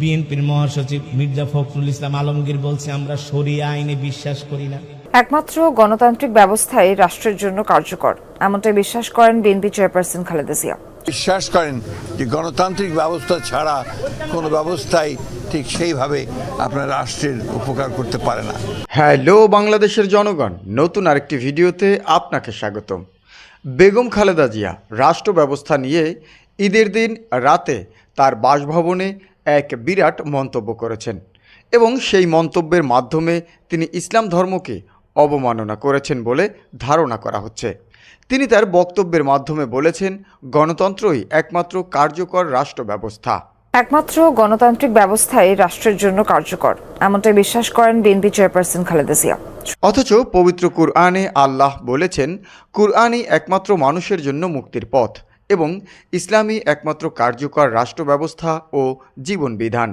বিএনপির মহাসচিব মির্জা ফখরুল ইসলাম আলমগীর বলছে আমরা শরিয়া আইনে বিশ্বাস করি না। একমাত্র গণতান্ত্রিক ব্যবস্থাই রাষ্ট্রের জন্য কার্যকর এমনটাই বিশ্বাস করেন বিএনপি চেয়ারপারসন খালেদা জিয়া। বিশ্বাস করেন যে গণতান্ত্রিক ব্যবস্থা ছাড়া কোনো ব্যবস্থাই ঠিক সেইভাবে আপনার রাষ্ট্রের উপকার করতে পারে না। হ্যালো বাংলাদেশের জনগণ নতুন আরেকটি ভিডিওতে আপনাকে স্বাগতম। বেগম খালেদা জিয়া রাষ্ট্র ব্যবস্থা নিয়ে ঈদের দিন রাতে তার বাসভবনে এক বিরাট মন্তব্য করেছেন এবং সেই মন্তব্যের মাধ্যমে তিনি ইসলাম ধর্মকে অবমাননা করেছেন বলে ধারণা করা হচ্ছে। তিনি তার বক্তব্যের মাধ্যমে বলেছেন গণতন্ত্রই একমাত্র কার্যকর রাষ্ট্র ব্যবস্থা একমাত্র গণতান্ত্রিক ব্যবস্থাই রাষ্ট্রের জন্য কার্যকর এমনটাই বিশ্বাস করেন বিএনপি চেয়ারপারসন খালেদা জিয়া। অথচ পবিত্র কুরআনে আল্লাহ বলেছেন কুরআনই একমাত্র মানুষের জন্য মুক্তির পথ। এবং ইসলামী একমাত্র কার্যকর রাষ্ট্র ব্যবস্থা ও জীবন বিধান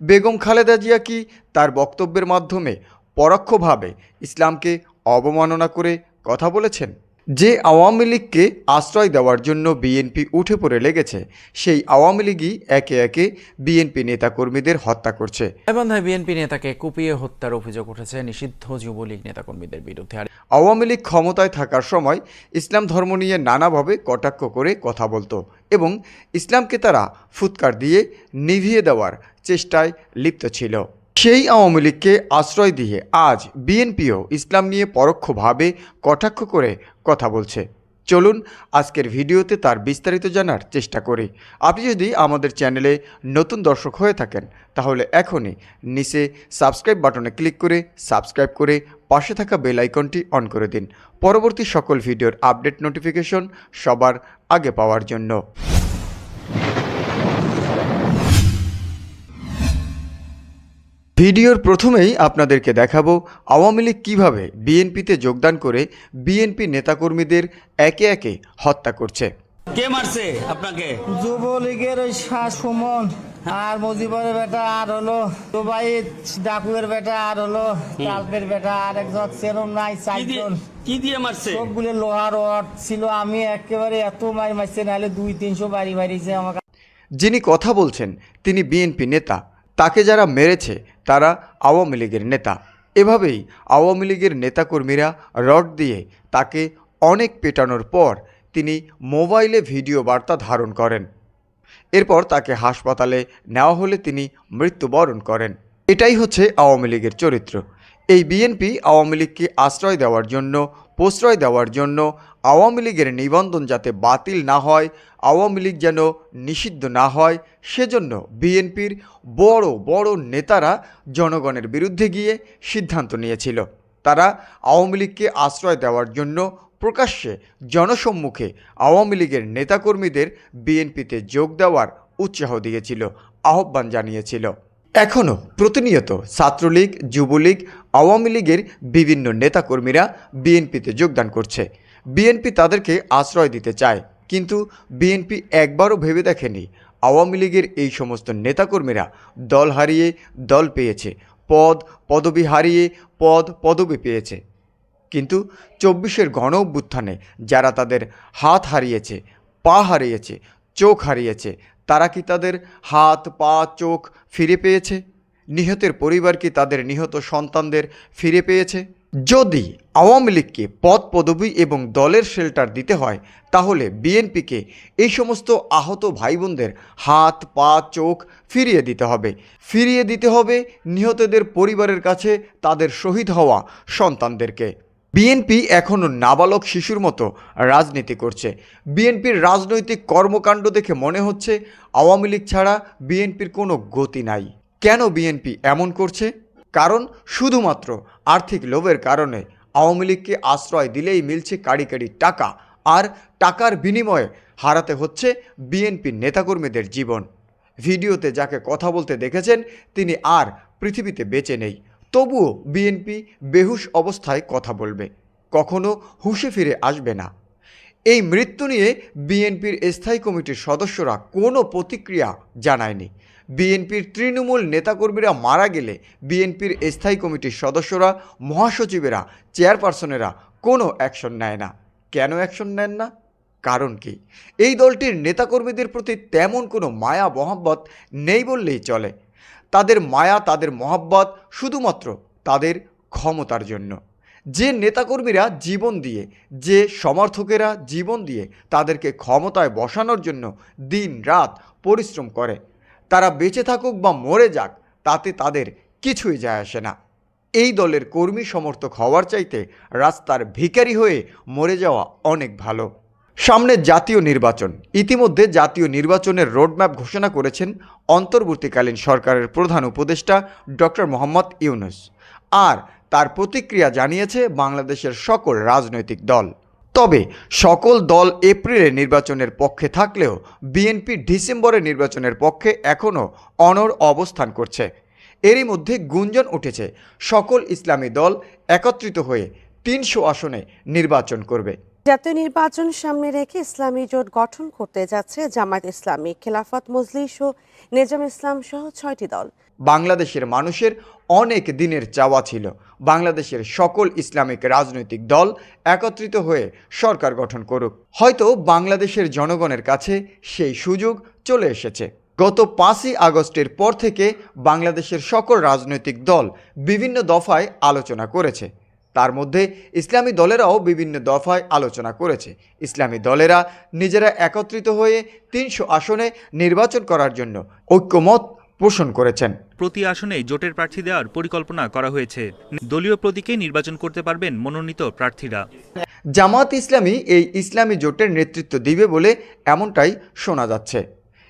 বেগম খালেদা জিয়া কি তার বক্তব্যের মাধ্যমে পরোক্ষভাবে ইসলামকে অবমাননা করে কথা বলেছেন? যে আওয়ামী লীগকে আশ্রয় দেওয়ার জন্য বিএনপি উঠে পড়ে লেগেছে, সেই আওয়ামী লীগই একে একে বিএনপি নেতাকর্মীদের হত্যা করছে। গাইবান্ধায় বিএনপি নেতাকে কুপিয়ে হত্যার অভিযোগ উঠেছে নিষিদ্ধ যুবলীগ নেতাকর্মীদের বিরুদ্ধে। আর আওয়ামী লীগ ক্ষমতায় থাকার সময় ইসলাম ধর্ম নিয়ে নানাভাবে কটাক্ষ করে কথা বলতো এবং ইসলামকে তারা ফুৎকার দিয়ে নিভিয়ে দেওয়ার চেষ্টায় লিপ্ত ছিল। সেই আওয়ামী লীগকে আশ্রয় দিয়ে আজ বিএনপিও ইসলাম নিয়ে পরোক্ষভাবে কটাক্ষ করে কথা বলছে। চলুন আজকের ভিডিওতে তার বিস্তারিত জানার চেষ্টা করি। আপনি যদি আমাদের চ্যানেলে নতুন দর্শক হয়ে থাকেন, তাহলে এখনই নিচে সাবস্ক্রাইব বাটনে ক্লিক করে সাবস্ক্রাইব করে পাশে থাকা বেল আইকনটি অন করে দিন। পরবর্তী সকল ভিডিওর আপডেট নোটিফিকেশন সবার আগে পাওয়ার জন্য। ভিডিওর প্রথমেই আপনাদেরকে দেখাবো আওয়ামী লীগ কীভাবে বিএনপিতে যোগদান করে বিএনপি নেতাকর্মীদের একে একে হত্যা করছে। কে মারছে আপনাকে? যুবলীগের ওই সুমন আর মজিবরের বেটা আর হলো দুবাই ডাকুয়ের বেটা আর হলো তালপের বেটা আর একজন সেরম নাই চারজন। কি দিয়ে মারছে? সবগুলো লোহার রড ছিল আমি একেবারে এত মারি মারছে নাহলে দুই তিনশো বাড়ি বাড়িছে আমাকে। যিনি কথা বলছেন তিনি বিএনপি নেতা। তাকে যারা মেরেছে তারা আওয়ামী লীগের নেতা। এভাবেই আওয়ামী লীগের নেতাকর্মীরা রড দিয়ে তাকে অনেক পেটানোর পর তিনি মোবাইলে ভিডিও বার্তা ধারণ করেন। এরপর তাকে হাসপাতালে নেওয়া হলে তিনি মৃত্যুবরণ করেন। এটাই হচ্ছে আওয়ামী লীগের চরিত্র। এই বিএনপি আওয়ামী লীগকে আশ্রয় দেওয়ার জন্য, প্রশ্রয় দেওয়ার জন্য, আওয়ামী লীগের নিবন্ধন যাতে বাতিল না হয়, আওয়ামী লীগ যেন নিষিদ্ধ না হয়, সেজন্য বিএনপির বড় বড় নেতারা জনগণের বিরুদ্ধে গিয়ে সিদ্ধান্ত নিয়েছিল। তারা আওয়ামী লীগকে আশ্রয় দেওয়ার জন্য প্রকাশ্যে জনসম্মুখে আওয়ামী লীগের নেতাকর্মীদের বিএনপিতে যোগ দেওয়ার উৎসাহ দিয়েছিল, আহ্বান জানিয়েছিল। এখনও প্রতিনিয়ত ছাত্রলীগ, যুবলীগ, আওয়ামী লীগের বিভিন্ন নেতাকর্মীরা বিএনপিতে যোগদান করছে। বিএনপি তাদেরকে আশ্রয় দিতে চায়, কিন্তু বিএনপি একবারও ভেবে দেখেনি। আওয়ামী লীগের এই সমস্ত নেতাকর্মীরা দল হারিয়ে দল পেয়েছে পদ, পদবি হারিয়ে পদ, পদবি পেয়েছে। কিন্তু চব্বিশের গণ অভ্যুত্থানে যারা তাদের হাত হারিয়েছে, পা হারিয়েছে, চোখ হারিয়েছে, তারা কি তাদের হাত, পা, চোখ ফিরে পেয়েছে? নিহতের পরিবার কি তাদের নিহত সন্তানদের ফিরে পেয়েছে? যদি আওয়ামী লীগকে পদ পদবি এবং দলের শেল্টার দিতে হয়, তাহলে বিএনপিকে এই সমস্ত আহত ভাই বোনদের হাত, পা, চোখ ফিরিয়ে দিতে হবে। ফিরিয়ে দিতে হবে নিহতদের পরিবারের কাছে তাদের শহীদ হওয়া সন্তানদেরকে। বিএনপি এখনও নাবালক শিশুর মতো রাজনীতি করছে। বিএনপির রাজনৈতিক কর্মকাণ্ড দেখে মনে হচ্ছে আওয়ামী লীগ ছাড়া বিএনপির কোনো গতি নাই। কেন বিএনপি এমন করছে? কারণ শুধুমাত্র আর্থিক লোভের কারণে আওয়ামী লীগকে আশ্রয় দিলেই মিলছে কাড়ি কাড়ি টাকা, আর টাকার বিনিময়ে হারাতে হচ্ছে বিএনপির নেতাকর্মীদের জীবন। ভিডিওতে যাকে কথা বলতে দেখেছেন, তিনি আর পৃথিবীতে বেঁচে নেই। তবুও বিএনপি বেহুশ অবস্থায় কথা বলবে, কখনো হুঁশে ফিরে আসবে না। এই মৃত্যু নিয়ে বিএনপির স্থায়ী কমিটির সদস্যরা কোনো প্রতিক্রিয়া জানায়নি। বিএনপির তৃণমূল নেতাকর্মীরা মারা গেলে বিএনপির স্থায়ী কমিটির সদস্যরা, মহাসচিবেরা, চেয়ারপারসনেরা কোনো অ্যাকশন নেয় না। কেন অ্যাকশন নেন না? কারণ কি? এই দলটির নেতাকর্মীদের প্রতি তেমন কোনো মায়া, মহাব্বত নেই বললেই চলে। তাদের মায়া, তাদের মহাব্বত শুধুমাত্র তাদের ক্ষমতার জন্য। যে নেতাকর্মীরা জীবন দিয়ে, যে সমর্থকেরা জীবন দিয়ে তাদেরকে ক্ষমতায় বসানোর জন্য দিন রাত পরিশ্রম করে তারা বেঁচে থাকুক বা মরে যাক, তাতে তাদের কিছুই যায় আসে না। এই দলের কর্মী সমর্থক হওয়ার চাইতে রাস্তার ভিখারি হয়ে মরে যাওয়া অনেক ভালো। সামনে জাতীয় নির্বাচন। ইতিমধ্যে জাতীয় নির্বাচনের রোডম্যাপ ঘোষণা করেছেন অন্তর্বর্তীকালীন সরকারের প্রধান উপদেষ্টা ডক্টর মোহাম্মদ ইউনুস। আর তার প্রতিক্রিয়া জানিয়েছে বাংলাদেশের সকল রাজনৈতিক দল। তবে সকল দল এপ্রিলে নির্বাচনের পক্ষে থাকলেও বিএনপি ডিসেম্বরে নির্বাচনের পক্ষে এখনও অনর অবস্থান করছে। এরই মধ্যে গুঞ্জন উঠেছে, সকল ইসলামী দল একত্রিত হয়ে তিনশো আসনে নির্বাচন করবে। জাতীয় নির্বাচন সামনে রেখে ইসলামী জোট গঠন করতে যাচ্ছে জামায়াত ইসলামী, খেলাফত মজলিস ও নেজাম ইসলাম সহ ছয়টি দল। বাংলাদেশের মানুষের অনেক দিনের চাওয়া ছিল। বাংলাদেশের সকল ইসলামিক রাজনৈতিক দল একত্রিত হয়ে সরকার গঠন করুক। হয়তো বাংলাদেশের জনগণের কাছে সেই সুযোগ চলে এসেছে। গত পাঁচই আগস্টের পর থেকে বাংলাদেশের সকল রাজনৈতিক দল বিভিন্ন দফায় আলোচনা করেছে। তার মধ্যে ইসলামী দলেরাও বিভিন্ন দফায় আলোচনা করেছে। ইসলামী দলেরা নিজেরা একত্রিত হয়ে তিনশো আসনে নির্বাচন করার জন্য ঐক্যমত পোষণ করেছেন। প্রতি আসনে জোটের প্রার্থী দেওয়ার পরিকল্পনা করা হয়েছে। দলীয় প্রতীকে নির্বাচন করতে পারবেন মনোনীত প্রার্থীরা। জামাত ইসলামী এই ইসলামী জোটের নেতৃত্ব দিবে বলে এমনটাই শোনা যাচ্ছে।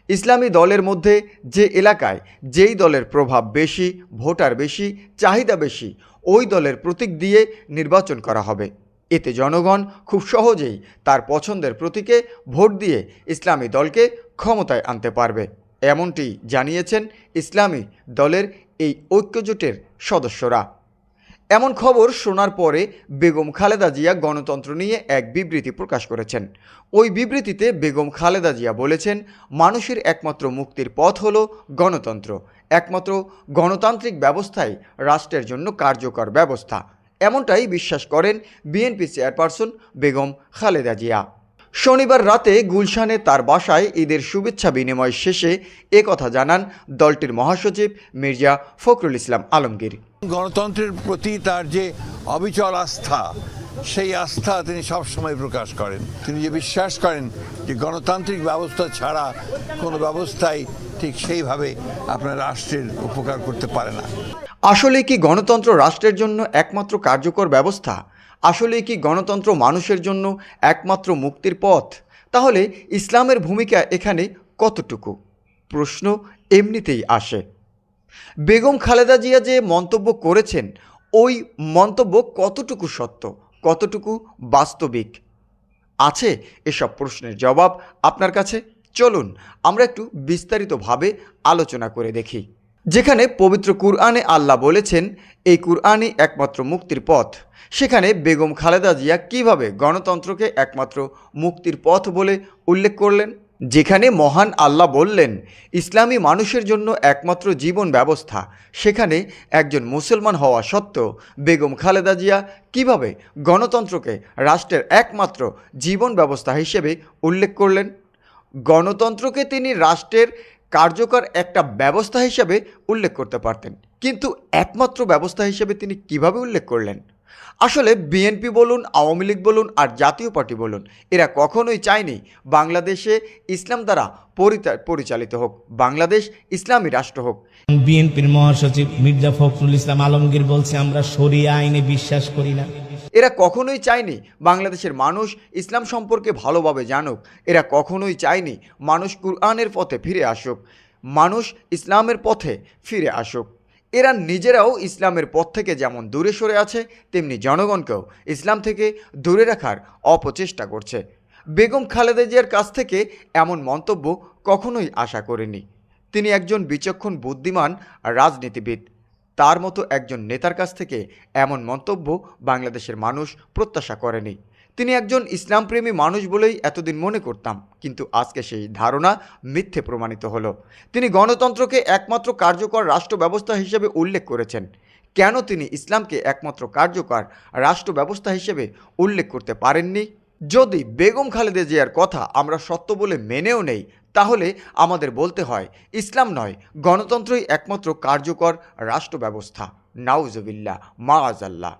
ইসলামী দলের মধ্যে যে এলাকায় যেই দলের প্রভাব বেশি, ভোটার বেশি, চাহিদা বেশি, ওই দলের প্রতীক দিয়ে নির্বাচন করা হবে। এতে জনগণ খুব সহজেই তার পছন্দের প্রতীকে ভোট দিয়ে ইসলামী দলকে ক্ষমতায় আনতে পারবে। এমনটি জানিয়েছেন ইসলামী দলের এই ঐক্যজোটের সদস্যরা। এমন খবর শোনার পরে বেগম খালেদা জিয়া গণতন্ত্র নিয়ে এক বিবৃতি প্রকাশ করেছেন। ওই বিবৃতিতে বেগম খালেদা জিয়া বলেছেন, মানুষের একমাত্র মুক্তির পথ হল গণতন্ত্র। একমাত্র গণতান্ত্রিক ব্যবস্থাই রাষ্ট্রের জন্য কার্যকর ব্যবস্থা। এমনটাই বিশ্বাস করেন বিএনপি চেয়ারপারসন বেগম খালেদা জিয়া। শনিবার রাতে গুলশানে তার বাসায় ঈদের শুভেচ্ছা বিনিময় শেষে এ কথা জানান দলটির মহাসচিব মির্জা ফখরুল ইসলাম আলমগীর। গণতন্ত্রের প্রতি তার যে অবিচল আস্থা, সেই আস্থা তিনি সবসময় প্রকাশ করেন। তিনি যে বিশ্বাস করেন যে গণতান্ত্রিক ব্যবস্থা ছাড়া কোনো ব্যবস্থাই ঠিক সেইভাবে আপনার রাষ্ট্রের উপকার করতে পারে না। আসলে কি গণতন্ত্র রাষ্ট্রের জন্য একমাত্র কার্যকর ব্যবস্থা? আসলে কি গণতন্ত্র মানুষের জন্য একমাত্র মুক্তির পথ? তাহলে ইসলামের ভূমিকা এখানে কতটুকু? প্রশ্ন এমনিতেই আসে। বেগম খালেদা জিয়া যে মন্তব্য করেছেন, ওই মন্তব্য কতটুকু সত্য, কতটুকু বাস্তবিক? আছে এসব প্রশ্নের জবাব আপনার কাছে? চলুন, আমরা একটু বিস্তারিতভাবে আলোচনা করে দেখি। যেখানে পবিত্র কুরআনে আল্লাহ বলেছেন, এই কুরআনই একমাত্র মুক্তির পথ। সেখানে বেগম খালেদা জিয়া কীভাবে গণতন্ত্রকে একমাত্র মুক্তির পথ বলে উল্লেখ করলেন? যেখানে মহান আল্লাহ বললেন, ইসলামী মানুষের জন্য একমাত্র জীবন ব্যবস্থা। সেখানে একজন মুসলমান হওয়া সত্ত্বেও বেগম খালেদা জিয়া কীভাবে গণতন্ত্রকে রাষ্ট্রের একমাত্র জীবন ব্যবস্থা হিসেবে উল্লেখ করলেন? গণতন্ত্রকে তিনি রাষ্ট্রের কার্যকর একটা ব্যবস্থা হিসেবে উল্লেখ করতে পারতেন। কিন্তু একমাত্র ব্যবস্থা হিসেবে তিনি কীভাবে উল্লেখ করলেন? আসলে বিএনপি বলুন আওয়ামী লীগ বলুন আর জাতীয় পার্টি বলুন এরা কখনোই চায়নি বাংলাদেশে ইসলাম দ্বারা পরিচালিত হোক বাংলাদেশ ইসলামী রাষ্ট্র হোক। বিএনপির মহাসচিব মির্জা ফখরুল ইসলাম আলমগীর বলছে আমরা শরিয়া আইনে বিশ্বাস করি না। এরা কখনোই চায়নি বাংলাদেশের মানুষ ইসলাম সম্পর্কে ভালোভাবে জানুক। এরা কখনোই চায়নি মানুষ কুরআনের পথে ফিরে আসুক। মানুষ ইসলামের পথে ফিরে আসুক। এরা নিজেরাও ইসলামের পথ থেকে যেমন দূরে সরে আছে, তেমনি জনগণকেও ইসলাম থেকে দূরে রাখার অপচেষ্টা করছে। বেগম খালেদা জিয়ার কাছ থেকে এমন মন্তব্য কখনোই আশা করেনি। তিনি একজন বিচক্ষণ বুদ্ধিমান রাজনীতিবিদ। তার মতো একজন নেতার কাছ থেকে এমন মন্তব্য বাংলাদেশের মানুষ প্রত্যাশা করেনি। তিনি একজন ইসলামপ্রেমী মানুষ বলেই এতদিন মনে করতাম, কিন্তু আজকে সেই ধারণা মিথ্যে প্রমাণিত হলো। তিনি গণতন্ত্রকে একমাত্র কার্যকর রাষ্ট্র ব্যবস্থা হিসেবে উল্লেখ করেছেন। কেন তিনি ইসলামকে একমাত্র কার্যকর রাষ্ট্র ব্যবস্থা হিসেবে উল্লেখ করতে পারেননি? যদি বেগম খালেদা জিয়ার কথা আমরা সত্য বলে মেনেও নেই, তাহলে আমাদের বলতে হয়, ইসলাম নয়, গণতন্ত্রই একমাত্র কার্যকর রাষ্ট্র ব্যবস্থা নাউজবিল্লা মাআজাল্লাহ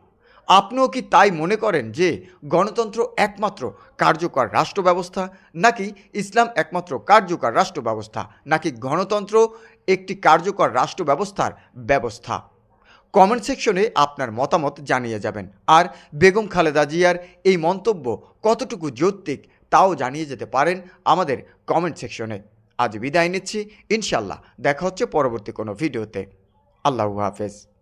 আপনিও কি তাই মনে করেন যে গণতন্ত্র একমাত্র কার্যকর রাষ্ট্র ব্যবস্থা নাকি ইসলাম একমাত্র কার্যকর রাষ্ট্র ব্যবস্থা নাকি গণতন্ত্র একটি কার্যকর রাষ্ট্র ব্যবস্থার ব্যবস্থা? কমেন্ট সেকশনে আপনার মতামত জানিয়ে যাবেন। আর বেগম খালেদা জিয়ার এই মন্তব্য কতটুকু যৌক্তিক তাও জানিয়ে যেতে পারেন আমাদের কমেন্ট সেকশনে। আজ বিদায় নিচ্ছি। ইনশাল্লাহ দেখা হচ্ছে পরবর্তী কোনো ভিডিওতে। আল্লাহ হাফেজ।